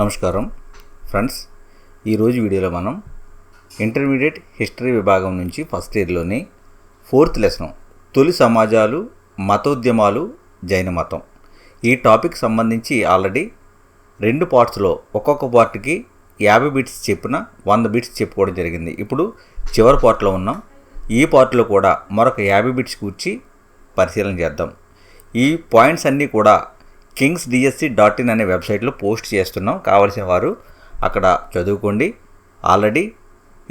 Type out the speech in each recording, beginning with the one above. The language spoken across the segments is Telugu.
నమస్కారం. ఫ్రెండ్స్ ఈరోజు వీడియోలో మనం ఇంటర్మీడియట్ హిస్టరీ విభాగం నుంచి ఫస్ట్ ఇయర్లోని ఫోర్త్ లెసన్ తొలి సమాజాలు మతోద్యమాలు జైన మతం ఈ టాపిక్ సంబంధించి ఆల్రెడీ రెండు పార్ట్స్లో ఒక్కొక్క పార్ట్కి యాభై బిట్స్ చెప్పిన వంద బిట్స్ చెప్పుకోవడం జరిగింది. ఇప్పుడు చివరి పార్ట్లో ఉన్నాం. ఈ పార్ట్లో కూడా మరొక యాభై బిట్స్ కూర్చి పరిశీలన చేద్దాం. ఈ పాయింట్స్ అన్నీ కూడా కింగ్స్ డిఎస్సి డాట్ ఇన్ అనే వెబ్సైట్లో పోస్ట్ చేస్తున్నాం. కావలసిన వారు అక్కడ చదువుకోండి. ఆల్రెడీ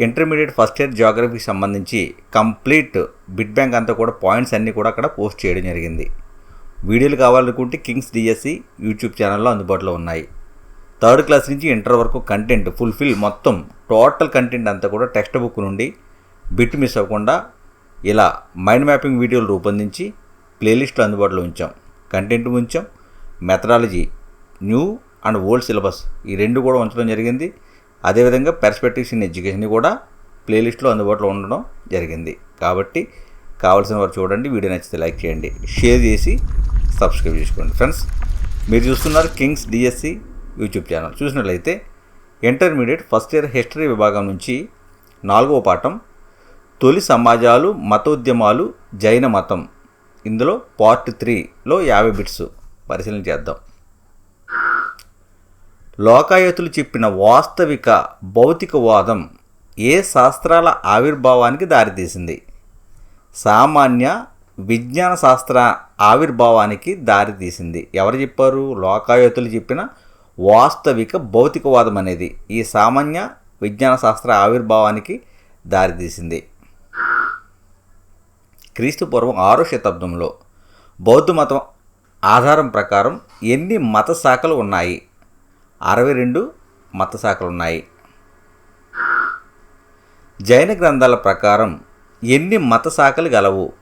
ఇంటర్మీడియట్ ఫస్ట్ ఇయర్ జాగ్రఫీకి సంబంధించి కంప్లీట్ బిట్ బ్యాంక్ అంతా కూడా పాయింట్స్ అన్నీ కూడా అక్కడ పోస్ట్ చేయడం జరిగింది. వీడియోలు కావాలనుకుంటే కింగ్స్ డిఎస్సి యూట్యూబ్ ఛానల్లో అందుబాటులో ఉన్నాయి. థర్డ్ క్లాస్ నుంచి ఇంటర్ వరకు కంటెంట్ ఫుల్ఫిల్ మొత్తం టోటల్ కంటెంట్ అంతా కూడా టెక్స్ట్ బుక్ నుండి బిట్ మిస్ అవ్వకుండా ఇలా మైండ్ మ్యాపింగ్ వీడియోలు రూపొందించి ప్లేలిస్ట్లో అందుబాటులో ఉంచాం. కంటెంట్ ఉంచాం methodology new and old syllabus ఈ రెండు కూడా ఉంచడం జరిగింది. అదేవిధంగా పెర్స్పెక్టివ్స్ ఇన్ ఎడ్యుకేషన్ కూడా ప్లేలిస్ట్లో అందుబాటులో ఉండడం జరిగింది. కాబట్టి కావాల్సిన వారు చూడండి వీడియో నచ్చితే లైక్ చేయండి షేర్ చేసి సబ్స్క్రైబ్ చేసుకోండి. ఫ్రెండ్స్ మీరు చూస్తున్నారు కింగ్స్ డిఎస్సి యూట్యూబ్ ఛానల్. చూసినట్లయితే ఇంటర్మీడియట్ ఫస్ట్ ఇయర్ హిస్టరీ విభాగం నుంచి నాలుగవ పాఠం తొలి సమాజాలు మతోద్యమాలు జైన మతం. ఇందులో పార్ట్ త్రీలో యాభై బిట్స్. పరిశీలన చేద్దాం. లోకాయతులు చెప్పిన వాస్తవిక భౌతికవాదం ఏ శాస్త్రాల ఆవిర్భావానికి దారితీసింది? సామాన్య విజ్ఞాన శాస్త్ర ఆవిర్భావానికి దారితీసింది. ఎవరు చెప్పారు? లోకాయతులు చెప్పిన వాస్తవిక భౌతికవాదం అనేది ఈ సామాన్య విజ్ఞాన శాస్త్ర ఆవిర్భావానికి దారితీసింది. క్రీస్తు పూర్వం ఆరో శతాబ్దంలో బౌద్ధ మతం ఆధారం ప్రకారం ఎన్ని మత శాఖలు ఉన్నాయి? అరవై రెండు మత శాఖలు ఉన్నాయి. జైన గ్రంథాల ప్రకారం ఎన్ని మత శాఖలు గలవు?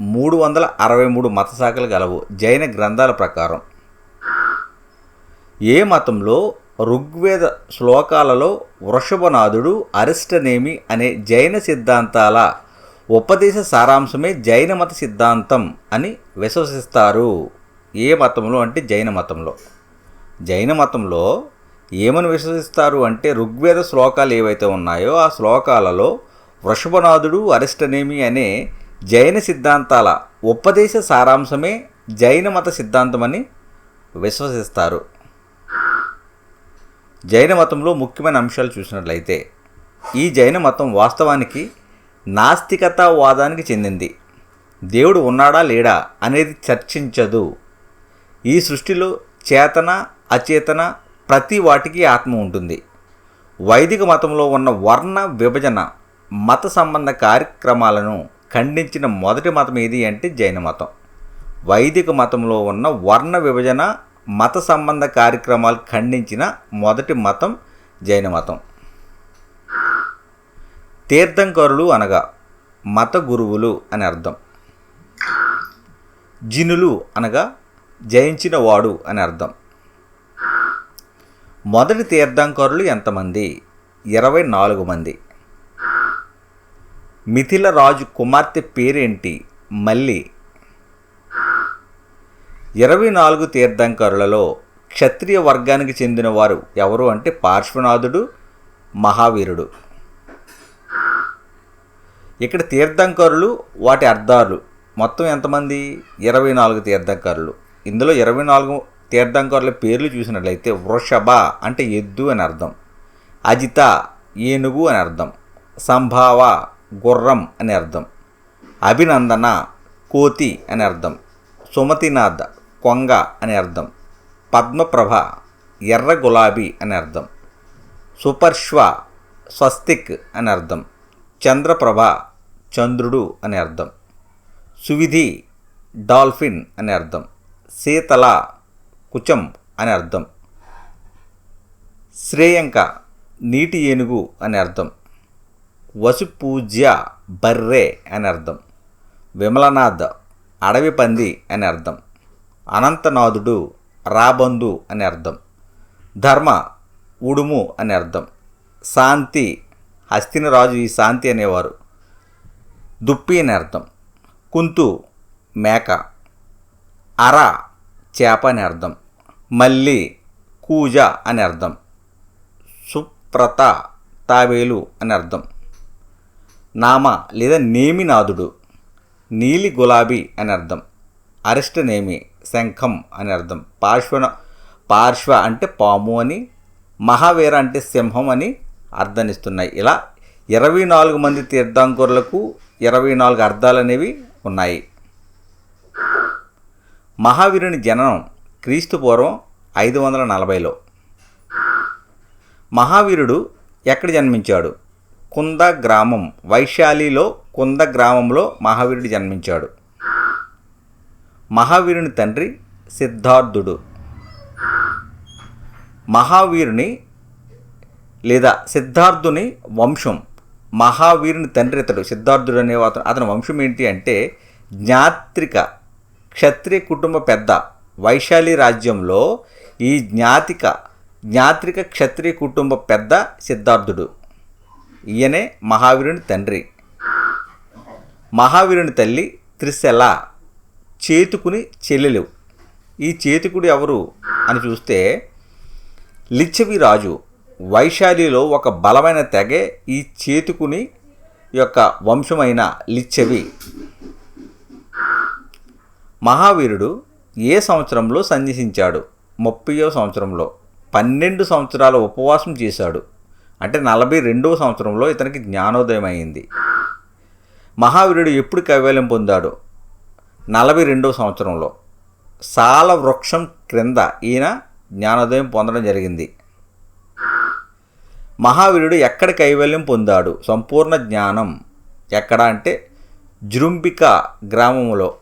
మూడు వందల అరవై మూడు మత శాఖలు గలవు జైన గ్రంథాల ప్రకారం. ఏ మతంలో ఋగ్వేద శ్లోకాలలో వృషభనాథుడు అరిష్టనేమి అనే జైన సిద్ధాంతాల ఉపదేశ సారాంశమే జైన మత సిద్ధాంతం అని విశ్వసిస్తారు? ఏ మతంలో అంటే జైన మతంలో. జైన మతంలో ఏమని విశ్వసిస్తారు అంటే ఋగ్వేద శ్లోకాలు ఏవైతే ఉన్నాయో ఆ శ్లోకాలలో వృషభనాథుడు అరిష్టనేమి అనే జైన సిద్ధాంతాల ఉపదేశ సారాంశమే జైన మత సిద్ధాంతమని విశ్వసిస్తారు. జైన మతంలో ముఖ్యమైన అంశాలు చూసినట్లయితే ఈ జైన మతం వాస్తవానికి నాస్తికతావాదానికి చెందింది. దేవుడు ఉన్నాడా లేడా అనేది చర్చించదు. ఈ సృష్టిలో చేతన అచేతన ప్రతి వాటికి ఆత్మ ఉంటుంది. వైదిక మతంలో ఉన్న వర్ణ విభజన మత సంబంధ కార్యక్రమాలను ఖండించిన మొదటి మతం ఏది అంటే జైన మతం. వైదిక మతంలో ఉన్న వర్ణ విభజన మత సంబంధ కార్యక్రమాలు ఖండించిన మొదటి మతం జైన మతం. తీర్థంకరులు అనగా మత గురువులు అని అర్థం. జినులు అనగా జయించినవాడు అని అర్థం. మొదటి తీర్థంకరులు ఎంతమంది? ఇరవై నాలుగు మంది. మిథిల రాజు కుమార్తె పేరేంటి? మల్లి. ఇరవై నాలుగు తీర్థంకరులలో క్షత్రియ వర్గానికి చెందిన వారు ఎవరు అంటే పార్శ్వనాథుడు మహావీరుడు. ఇక్కడ తీర్థంకరులు వాటి అర్థాలు. మొత్తం ఎంతమంది? ఇరవై నాలుగు తీర్థంకరులు. ఇందులో ఇరవై నాలుగు తీర్థంకరుల పేర్లు చూసినట్లయితే వృషభ అంటే ఎద్దు అని అర్థం అజిత ఏనుగు అని అర్థం సంభావ గుర్రం అని అర్థం అభినందన కోతి అని అర్థం సుమతినాథ్ కొంగ అని అర్థం పద్మప్రభ ఎర్ర గులాబీ అని అర్థం సుపర్శ్వ స్వస్తిక్ అని అర్థం చంద్రప్రభ చంద్రుడు అని అర్థం సువిధి డాల్ఫిన్ అని అర్థం శీతల కుచం అని అర్థం. శ్రేయంక నీటి ఏనుగు అని అర్థం. వసుపూజ్య బర్రె అని అర్థం. విమలనాథ్ అడవి పంది అని అర్థం. అనంతనాథుడు రాబందు అని అర్థం. ధర్మ ఉడుము అని అర్థం. శాంతి హస్తినరాజు ఈ శాంతి అనేవారు. దుప్పి అని అర్థం. కుంతు మేక అర చేప అని అర్థం. మల్లి కూజ అని అర్థం. సుప్రత తాబేలు అని అర్థం. నామ లేదా నేమినాథుడు నీలి గులాబీ అని అర్థం. అరిష్ట నేమి శంఖం అని అర్థం. పార్శ్వన పార్శ్వ అంటే పాము అని మహావీర అంటే సింహం అని అర్థనిస్తున్నాయి. ఇలా ఇరవై నాలుగు మంది తీర్థాంకురులకు ఇరవై నాలుగు అర్థాలు అనేవి ఉన్నాయి. మహావీరుని జననం క్రీస్తు పూర్వం ఐదు వందల నలభైలో. మహావీరుడు ఎక్కడ జన్మించాడు? కుంద గ్రామం వైశాలిలో కుంద గ్రామంలో మహావీరుడు జన్మించాడు. మహావీరుని తండ్రి సిద్ధార్థుడు. మహావీరుని లేదా సిద్ధార్థుని వంశం మహావీరుని తండ్రి ఇతడు సిద్ధార్థుడు అనే అతను అతని వంశం ఏంటి అంటే జ్ఞాత్రిక క్షత్రియ కుటుంబ పెద్ద వైశాలి రాజ్యంలో ఈ జ్ఞాతిక జ్ఞాత్రిక క్షత్రియ కుటుంబ పెద్ద సిద్ధార్థుడు. ఈయనే మహావీరుని తండ్రి. మహావీరుని తల్లి త్రిశల చేతుకుని చెల్లెలు. ఈ చేతుకుడు ఎవరు అని చూస్తే లిచ్చవి రాజు వైశాలిలో ఒక బలమైన తెగే ఈ చేతుకుని యొక్క వంశమైన లిచ్చవి మహావీరుడు ఏ సంవత్సరంలో సన్యసించాడు ముప్పయో సంవత్సరంలో. పన్నెండు సంవత్సరాల ఉపవాసం చేశాడు. అంటే నలభై రెండవ సంవత్సరంలో ఇతనికి జ్ఞానోదయం అయింది. మహావీరుడు ఎప్పుడు కైవల్యం పొందాడు? నలభై రెండవ సంవత్సరంలో. సాల వృక్షం క్రింద ఈయన జ్ఞానోదయం పొందడం జరిగింది. మహావీరుడు ఎక్కడ కైవల్యం పొందాడు? సంపూర్ణ జ్ఞానం ఎక్కడ అంటే జృంబిక గ్రామంలో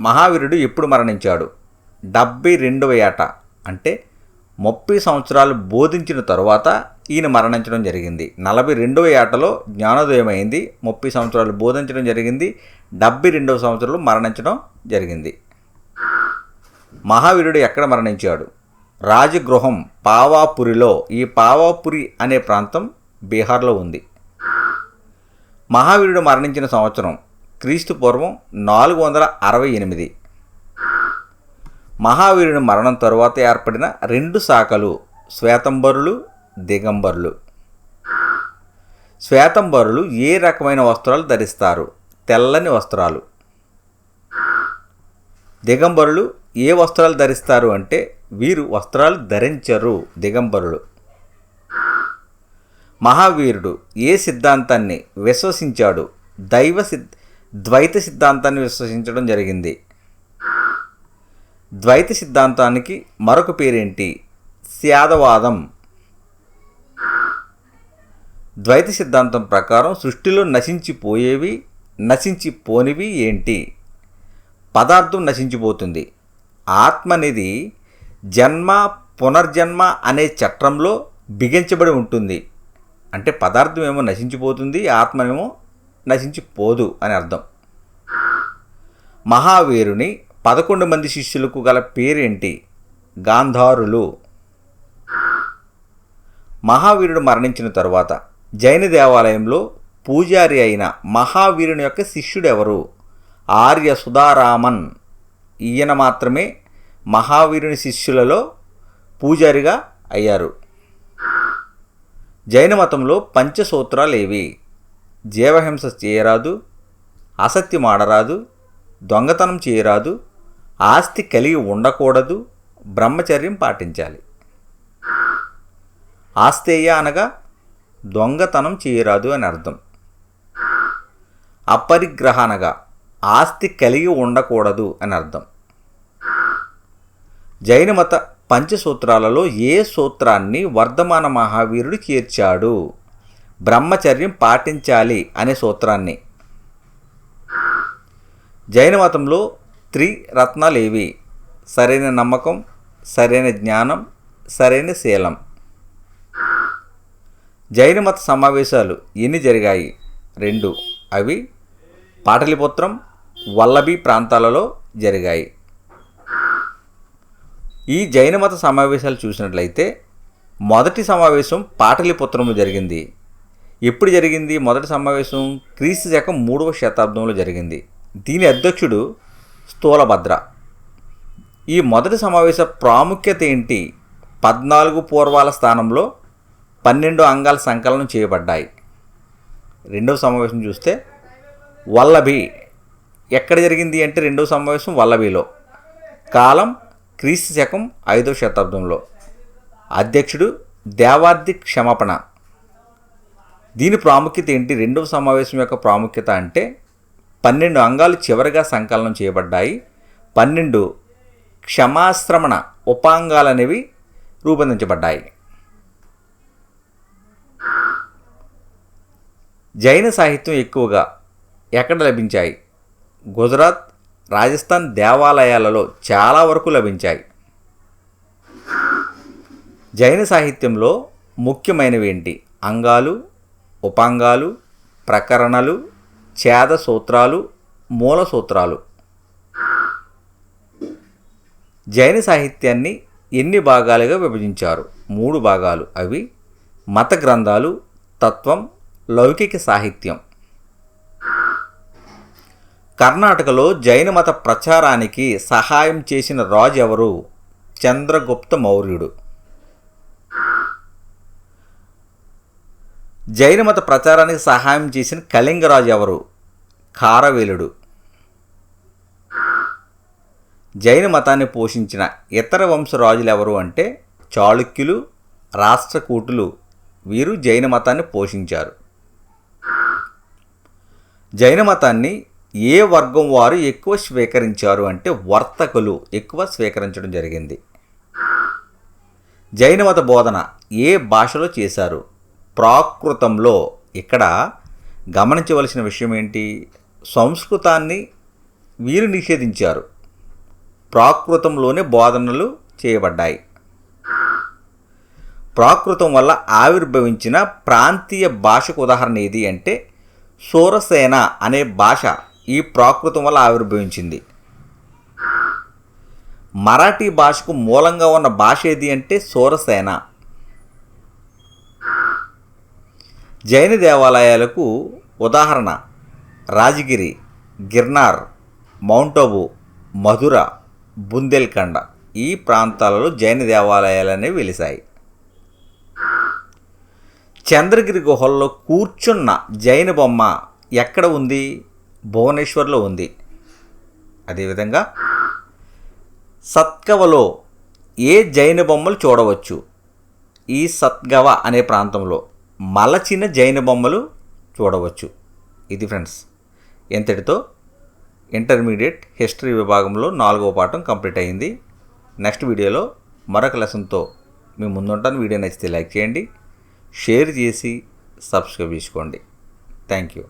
మహావీరుడు ఎప్పుడు మరణించాడు? డెబ్బై రెండవ ఏట. అంటే ముప్పై సంవత్సరాలు బోధించిన తరువాత ఈయన మరణించడం జరిగింది. నలభై రెండవ ఏటలో జ్ఞానోదయం అయింది ముప్పై సంవత్సరాలు బోధించడం జరిగింది. డెబ్బై రెండవ సంవత్సరంలో మరణించడం జరిగింది. మహావీరుడు ఎక్కడ మరణించాడు? రాజగృహం పావాపురిలో. ఈ పావాపురి అనే ప్రాంతం బీహార్లో ఉంది. మహావీరుడు మరణించిన సంవత్సరం క్రీస్తు పూర్వం నాలుగు వందల అరవై ఎనిమిది. మహావీరుని మరణం తరువాత ఏర్పడిన రెండు శాఖలు శ్వేతంబరులు దిగంబరులు. శ్వేతంబరులు ఏ రకమైన వస్త్రాలు ధరిస్తారు? తెల్లని వస్త్రాలు. దిగంబరులు ఏ వస్త్రాలు ధరిస్తారు అంటే వీరు వస్త్రాలు ధరించరు దిగంబరులు. మహావీరుడు ఏ సిద్ధాంతాన్ని విశ్వసించాడు? దైవ సిద్ ద్వైత సిద్ధాంతాన్ని విశ్వసించడం జరిగింది. ద్వైత సిద్ధాంతానికి మరొక పేరేంటి? స్యాదవాదం. ద్వైత సిద్ధాంతం ప్రకారం సృష్టిలో నశించిపోయేవి నశించిపోనివి ఏంటి? పదార్థం నశించిపోతుంది. ఆత్మ అనేది జన్మ పునర్జన్మ అనే చట్రంలో బిగించబడి ఉంటుంది. అంటే పదార్థం ఏమో నశించిపోతుంది ఆత్మనేమో నశించిపోదు అని అర్థం. మహావీరుని పదకొండు మంది శిష్యులకు గల పేరేంటి? గాంధారులు. మహావీరుడు మరణించిన తరువాత జైన దేవాలయంలో పూజారి అయిన మహావీరుని యొక్క శిష్యుడెవరు? ఆర్య సుధారామన్. ఈయన మాత్రమే మహావీరుని శిష్యులలో పూజారిగా అయ్యారు. జైన మతంలో పంచసూత్రాలు ఏవి జీవహింస చేయరాదు అసత్యం ఆడరాదు దొంగతనం చేయరాదు ఆస్తి కలిగి ఉండకూడదు బ్రహ్మచర్యం పాటించాలి. ఆస్తేయ అనగా దొంగతనం చేయరాదు అని అర్థం. అపరిగ్రహ అనగా ఆస్తి కలిగి ఉండకూడదు అని అర్థం. జైన మత పంచసూత్రాలలో ఏ సూత్రాన్ని వర్ధమాన మహావీరుడు చేర్చాడు? బ్రహ్మచర్యం పాటించాలి అనే సూత్రాన్ని. జైన మతంలో త్రిరత్నాలు ఏవి సరైన నమ్మకం సరైన జ్ఞానం సరైన శీలం. జైన మత సమావేశాలు ఎన్ని జరిగాయి? రెండు. అవి పాటలిపుత్రం వల్లభి ప్రాంతాలలో జరిగాయి. ఈ జైన మత సమావేశాలు చూసినట్లయితే మొదటి సమావేశం పాటలిపుత్రము జరిగింది. ఎప్పుడు జరిగింది? మొదటి సమావేశం క్రీస్తు శకం మూడవ శతాబ్దంలో జరిగింది. దీని అధ్యక్షుడు స్థూలభద్ర. ఈ మొదటి సమావేశ ప్రాముఖ్యత ఏంటి? పద్నాలుగు పూర్వాల స్థానంలో పన్నెండు అంగాల సంకలనం చేయబడ్డాయి. రెండవ సమావేశం చూస్తే వల్లభి. ఎక్కడ జరిగింది అంటే రెండవ సమావేశం వల్లభిలో. కాలం క్రీస్తు శకం ఐదవ శతాబ్దంలో. అధ్యక్షుడు దేవార్థి క్షమాపణ. దీని ప్రాముఖ్యత ఏంటి? రెండవ సమావేశం యొక్క ప్రాముఖ్యత అంటే పన్నెండు అంగాలు చివరిగా సంకలనం చేయబడ్డాయి. పన్నెండు క్షమాశ్రమణ ఉపాంగాలు అనేవి రూపొందించబడ్డాయి. జైన సాహిత్యం ఎక్కువగా ఎక్కడ లభించాయి? గుజరాత్ రాజస్థాన్ దేవాలయాలలో చాలా వరకు లభించాయి. జైన సాహిత్యంలో ముఖ్యమైనవి ఏంటి? అంగాలు ఉపాంగాలు ప్రకరణలు ఛేద సూత్రాలు మూల సూత్రాలు జైన సాహిత్యాన్ని ఎన్ని భాగాలుగా విభజించారు? మూడు భాగాలు. అవి మత గ్రంథాలు తత్వం లౌకిక సాహిత్యం. కర్ణాటకలో జైన మత ప్రచారానికి సహాయం చేసిన రాజు ఎవరు చంద్రగుప్త మౌర్యుడు. జైనమత ప్రచారానికి సహాయం చేసిన కళింగరాజు ఎవరు? కారవేలుడు. జైన మతాన్ని పోషించిన ఇతర వంశరాజులు ఎవరు అంటే చాళుక్యులు రాష్ట్రకూటులు. వీరు జైన మతాన్ని పోషించారు. జైన మతాన్ని ఏ వర్గం వారు ఎక్కువ స్వీకరించారు అంటే వర్తకులు ఎక్కువ స్వీకరించడం జరిగింది. జైన మత బోధన ఏ భాషలో చేశారు? ప్రాకృతంలో ఇక్కడ గమనించవలసిన విషయం ఏంటి? సంస్కృతాన్ని వీరు నిషేధించారు. ప్రాకృతంలోనే బోధనలు చేయబడ్డాయి. ప్రాకృతం వల్ల ఆవిర్భవించిన ప్రాంతీయ భాషకు ఉదాహరణ ఏది అంటే సూరసేన అనే భాష ఈ ప్రాకృతం వల్ల ఆవిర్భవించింది. మరాఠీ భాషకు మూలంగా ఉన్న భాష ఏది అంటే సూరసేన. జైన దేవాలయాలకు ఉదాహరణ. రాజగిరి గిర్నార్ మౌంట్ అబు మధుర బుందేల్ఖండ ఈ ప్రాంతాలలో జైన దేవాలయాలు అనేవి వెలిశాయి. చంద్రగిరి గుహల్లో కూర్చున్న జైన బొమ్మ ఎక్కడ ఉంది? భువనేశ్వర్లో ఉంది. అదేవిధంగా సత్కవలో ఏ జైన బొమ్మలు చూడవచ్చు? ఈ సత్గవ అనే ప్రాంతంలో మలచిన జైన బొమ్మలు చూడవచ్చు. ఇది ఫ్రెండ్స్ ఎంతటితో? ఇంటర్మీడియట్ హిస్టరీ విభాగంలో నాలుగవ పాఠం కంప్లీట్ అయింది. నెక్స్ట్ వీడియోలో మరొక లెసన్తో మీ ముందుంటాను. వీడియో నచ్చితే లైక్ చేయండి షేర్ చేసి సబ్స్క్రైబ్ చేసుకోండి. Thank you.